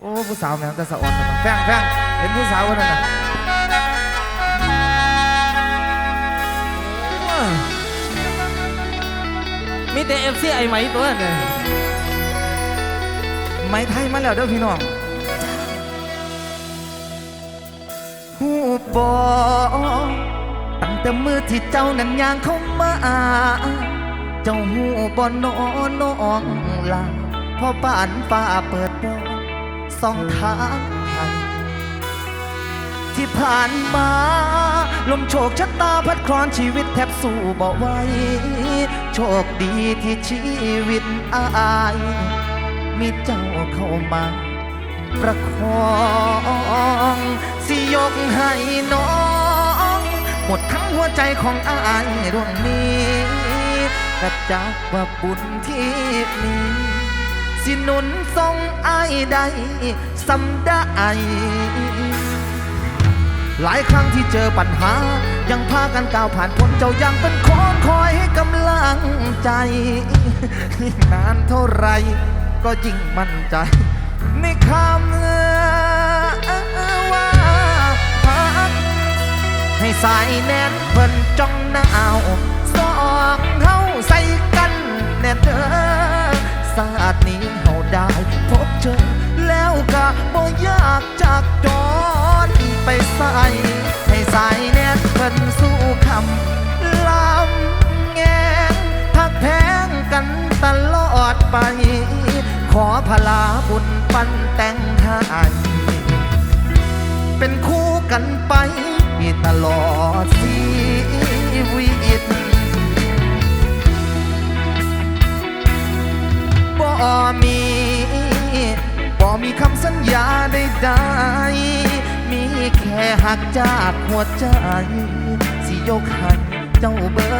โอ้ผู้สาวแม่งแต่สะอ่อนแฟงแฟงเห็นผู้สาวคนนั้นน่ะโอ้ยมีแต่เอฟซีไอไหมตัวเนี่ยไม้ไทยมาแล้วเด้อพี่น้องหูบอตั้งแต่มือที่เจ้านั้นย่างเข้ามา เจ้าหูบอนอนน้องลาพอบ้านฟ้าเปิดบอน สองทางที่ผ่านมา ลมโชคชะตาพัดคลอนชีวิตแทบสู้บ่ไหวโชคดีที่ชีวิตอาย มีเจ้าเข้ามา ประคองสิยกให้น้อง หมดทั้งหัวใจของอายดวงนี้กระจักว่าบุญที่มี สิหนุนทรงไอายใดสำได้ หลายครั้งที่เจอปัญหา ยังพากันก้าวผ่านพ้นเจ้ายังเป็นคนคอยให้กำลังใจนานเท่าไรก็ยิ่งมั่นใจ ในคำว่าพักให้สายแน่นเพิ่นจ้องหนาวสองเฮาใส่กันแน่เด้อศา บ่อยากจากจอนไปใส่ให้สายแน่นเพิ่นสู้คำลำแงงทักแพงกันตลอดไป ขอพลาบุญปันแต่งให้เป็นคู่กันไปตลอดชีวิตบ่มี มีคำสัญญาใดๆมีแค่หักจากหัวใจ สิยกให้เจ้าเบิ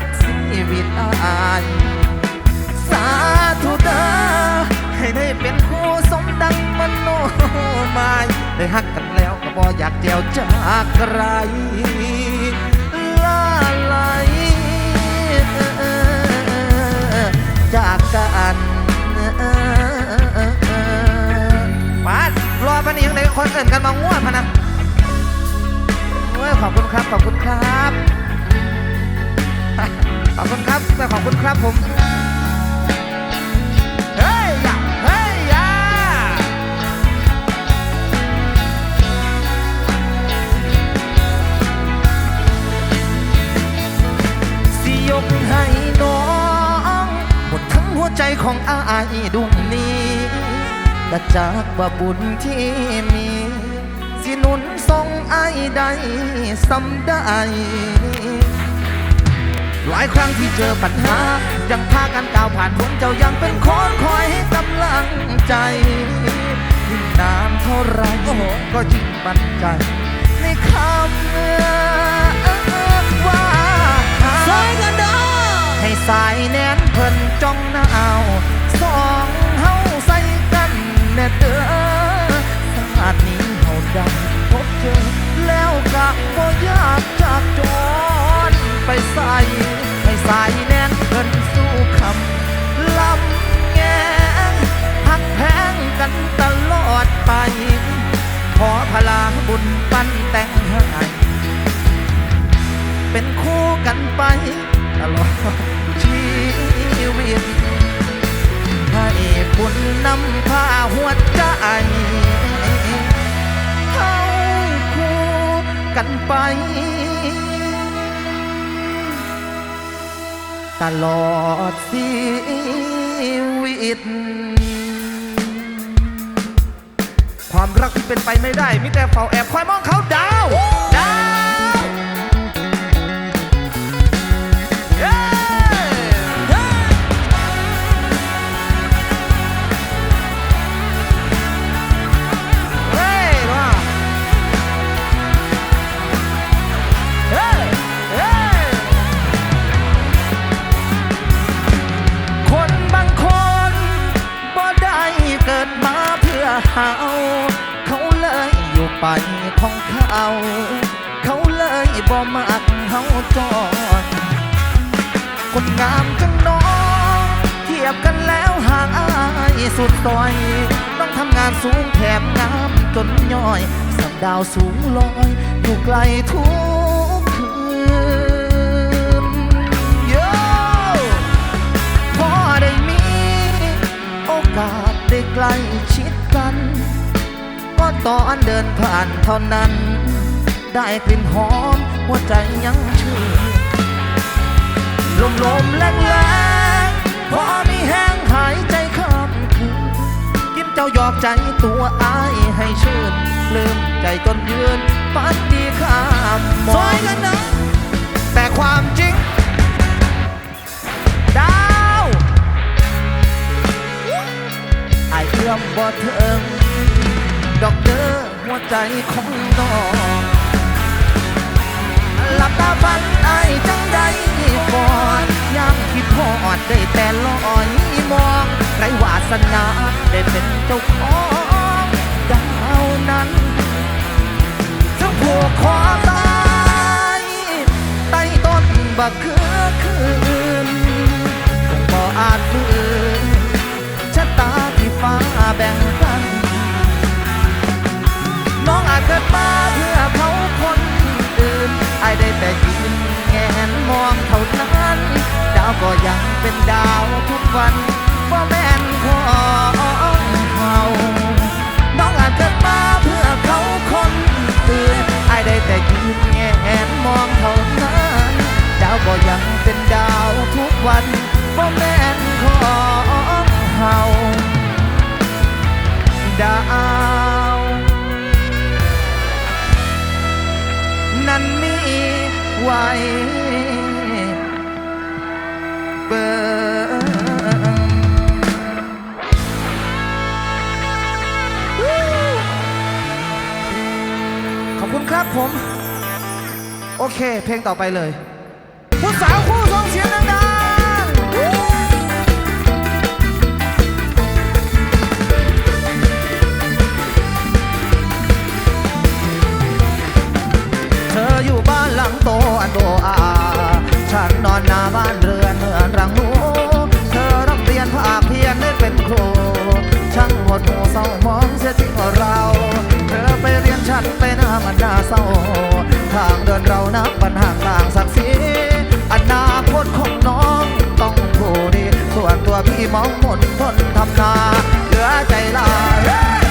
ดชีวิตอายสาธุเด้อให้ได้เป็นคู่สมดังมโนหมายได้ฮักกันแล้วก็บ่อยากเดียวจากใคร พันนี้ยังไงคนเอื่นกันมาง่วนพะนะโอ้ยขอบคุณครับขอบคุณครับ ขอบคุณครับแต่ขอบคุณครับผมเฮ้ยยะเฮ้ยยะสิยกให้น้องหมดทั้งหัวใจของอายดวง ก็จากว่าบุญที่มี สิหนุนทรงอายได้สำได้หลายครั้งที่เจอปัญหา ยังพากันก้าวผ่านพ้นเจ้ายังเป็นคนคอยให้กำลังใจยิ่งนานเท่าไรก็ยิ่งมั่นใจในคำว่าซอยกันเด้อให้สายแน่นเพิ่นจ้องหนาวสองเฮาใส่กันแน่เด้อศาสตร์นี้เฮาได้พบเจอ แล้วก็บ่อยากจากจรไปใส่ให้สายแน่นเพิ่นสู้คำลำแงงหักแพงกันตลอดไป ขอพลางบุญปั้นแต่งให้เป็นคู่กันไปตลอดชีวิต ให้คุณนำพาหัวใจเข้าคู่กันไป ตลอดชีวิต ความรักที่เป็นไปไม่ได้มิแต่เฝ้าแอบคอยมองเขาดาว ดาวสูงลอยอยู่ไกลทุกคืนโยพอได้มีโอกาสได้ใกล้ชิดกันก็ตอนเดินผ่านเท่านั้น ได้กลิ่นหอมหัวใจยังชื่นลมลมแรงแรงพอมีแห้งหายใจข้ามคืนกินเจ้าหยอกใจตัวอายให้ชื่น ลืมใจจนยืนปันดีข้ามมซออยงกันเนาะแต่ความจริง ดาวไอายเอื้อมบ่เถิงดอกเด้อหัวใจของน้องหลับตาฝันไอายจังใดก่อนยังคิดพอดได้แต่ลอยมองไรวาสนาได้เป็นเจ้าของ ผูกคอตายใต้ต้นบักเขือคืนคงบ่อาจฝืนชะตาที่ฟ้าแบ่งกันน้องอาจเกิดมาเพื่อเขาคนอื่นไอายได้แต่ยืนแงนมองเท่านั้น ดาวก็ยังเป็นดาวทุกวันว่าแม่นของเขาน้องอาจเกิดมาเพื่อเขาคน วันว่าแม่นของเขาดาว นั้นมีไว้เบิร์ขอบคุณครับผม โอเค เพลงต่อไปเลย ผู้สาวคู่ น้ามันน่าเศร้า ทางเดินเรานับปัญหาต่างศักดิ์ศรีอนาคตของน้องต้องผู้ดีส่วนตัวพี่มองหมดทนทำนาเหลือใจลาย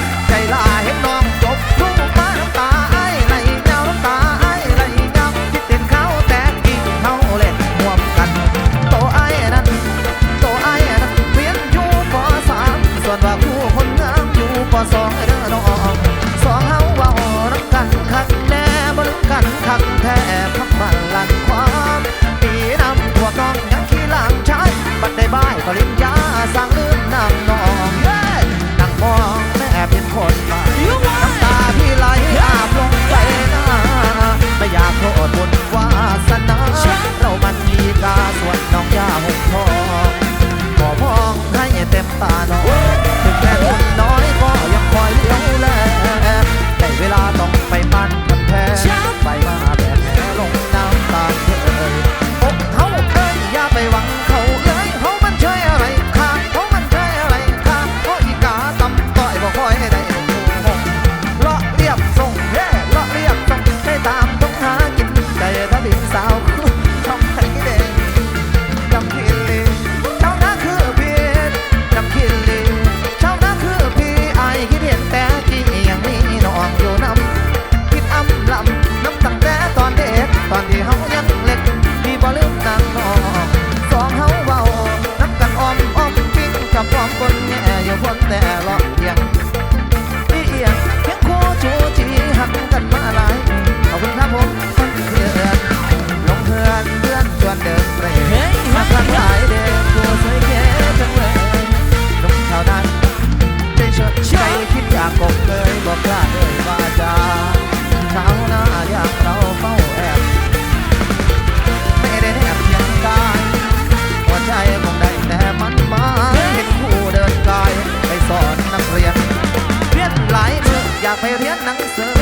ากกบเลยบอกกล้าเลยว่าจะชาวนาอย่างเราเฝ้าแอบไม่ได้แอบเพียงกายหัวใจคงได้แต่มันมาเห็นผู้เดินกายไปสอนนักเรียนเรียนหลายมืออยากไปเรียนหนังสือ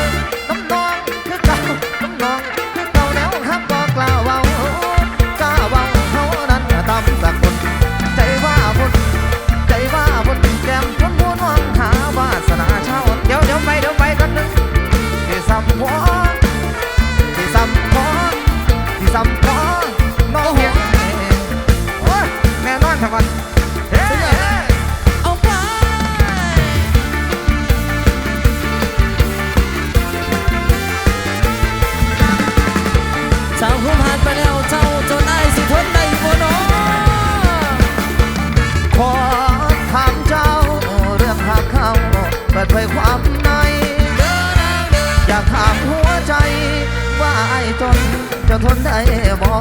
ทนได้บ่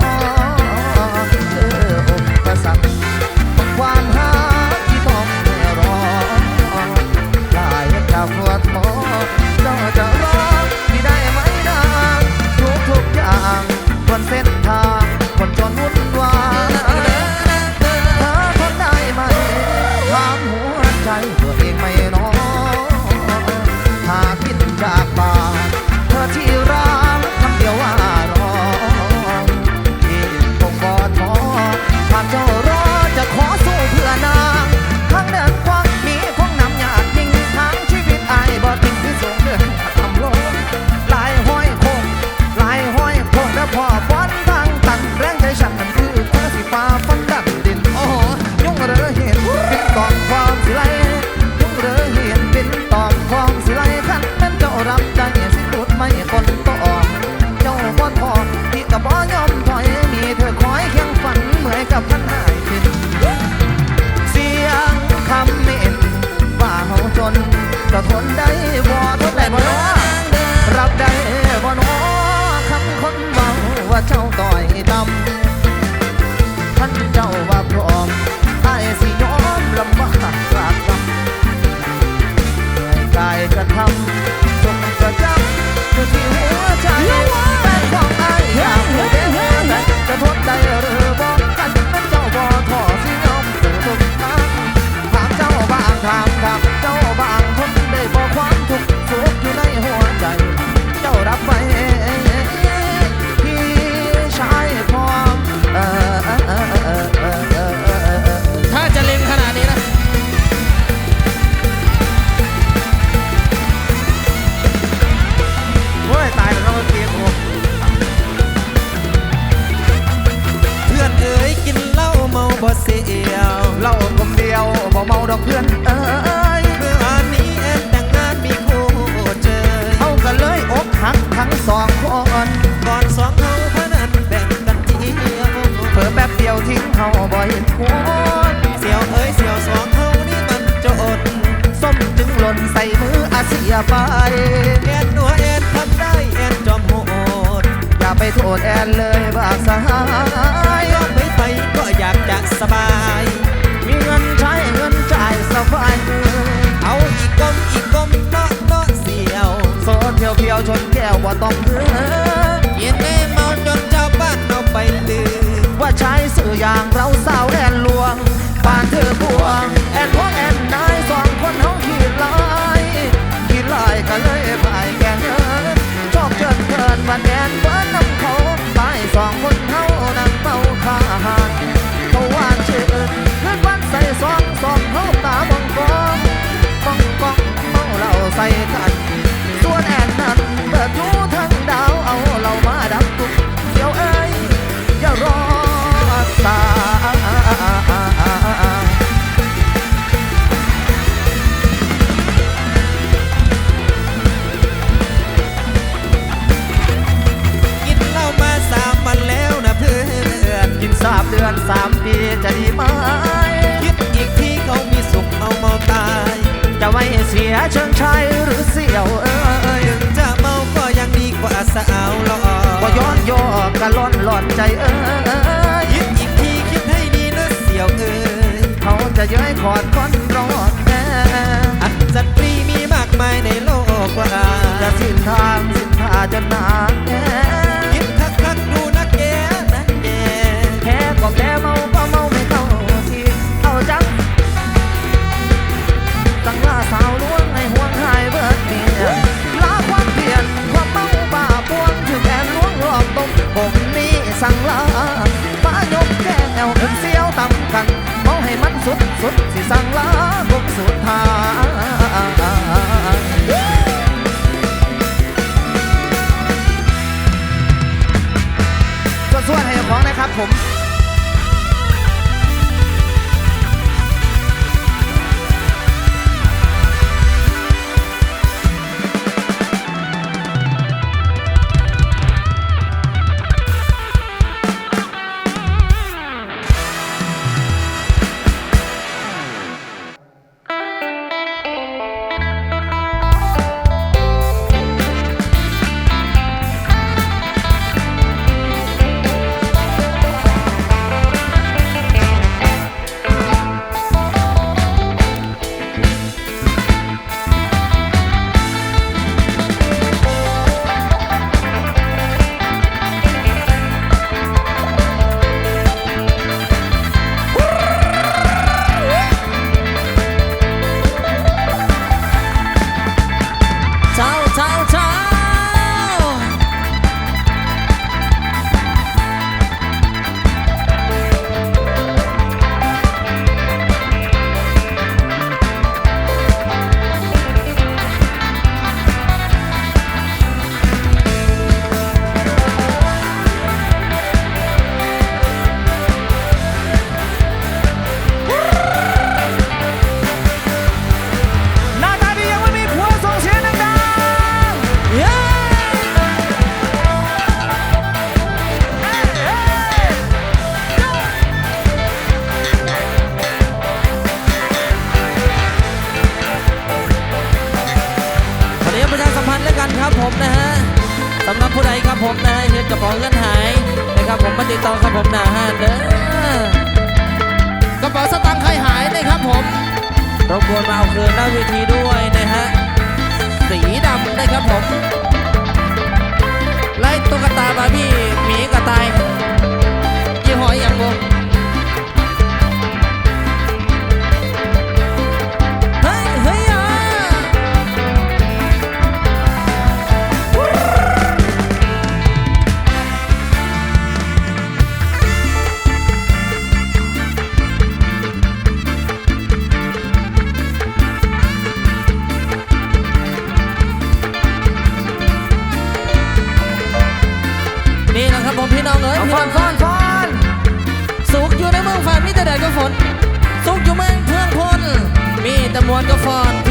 เจออุะสัรความหาที่ต้องรอลายคราวปวดหมอเจ้จะรอที่ได้ไหมนะทุกทุกอย่างบนเส้นทาง สบาย มีเงินใช้เงินจ่ายสบายเอาอีกกลมอีกกลมเนาะเนาะเสียวโซเที่ยวเทียวชนแก้วว่าต้องเพื่อเย็นไม่เมาจนเจ้าบ้านเอาไปลือว่าใช้สื่ออย่างเราสาวแอนลวงปานเธอพวงแอนพวงแอนนายสองคนห้องขี่ลายขี่ลายกันเลยไปแกงเงินชอบเกินเกินมาแอนเบ้ ครับผมนะฮะสำหรับผู้ใดครับผมนะฮะเห็นกระเป๋าเงินหายนะครับผมมาติดต่อครับผมหนาห้านเด้อกระเป๋าสตางค์ใครหายนะครับผมรบกวนมาเอาคืนหน้าเวทีด้วยนะฮะสีดำนะครับผมไล่ตุ๊กตาบาร์บี้หมีกระต่ายยี่ห้ออย่างบ่ มี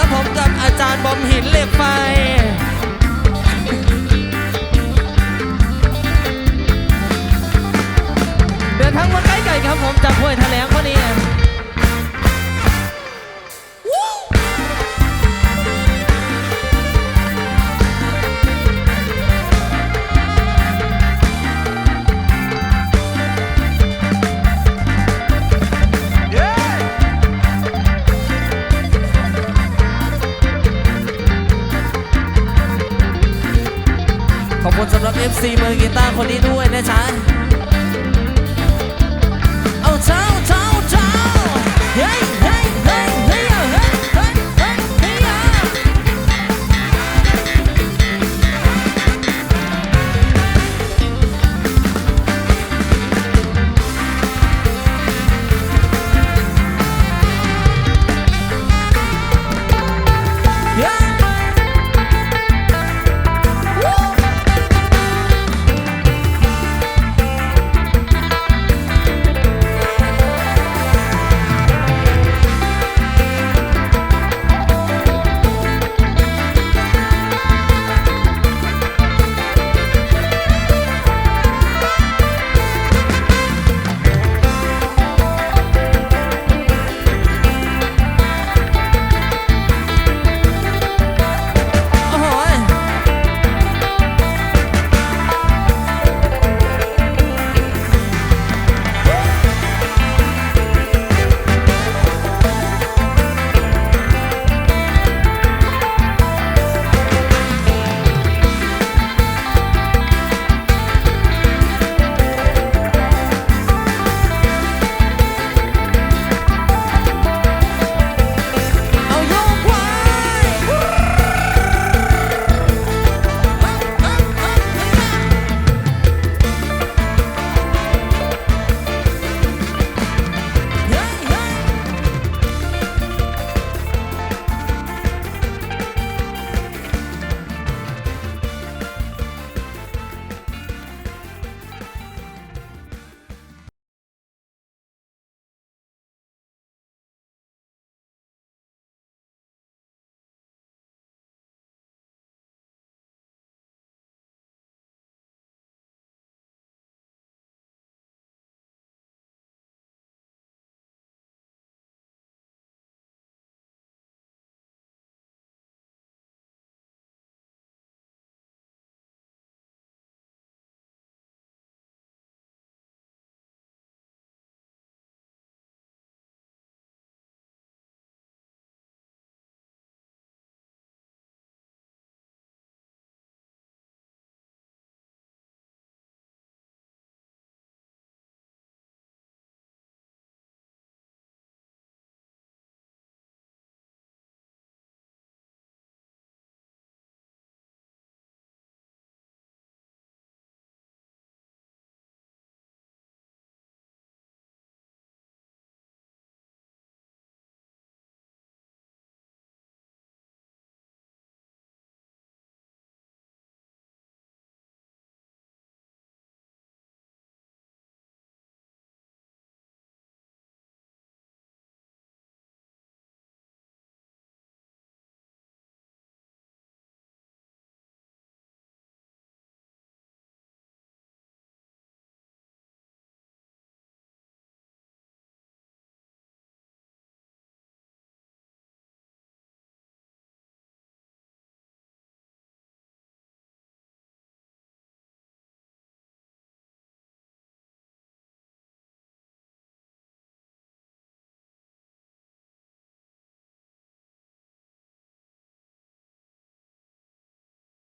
ครับผมกับอาจารย์บอมหินเหล็กไฟเดินทางมาใกล้ๆครับผมจากห้วยแถลง ขอบคุณสำหรับ FC มือกีตาร์คนนี้ด้วยนะจ๊ะ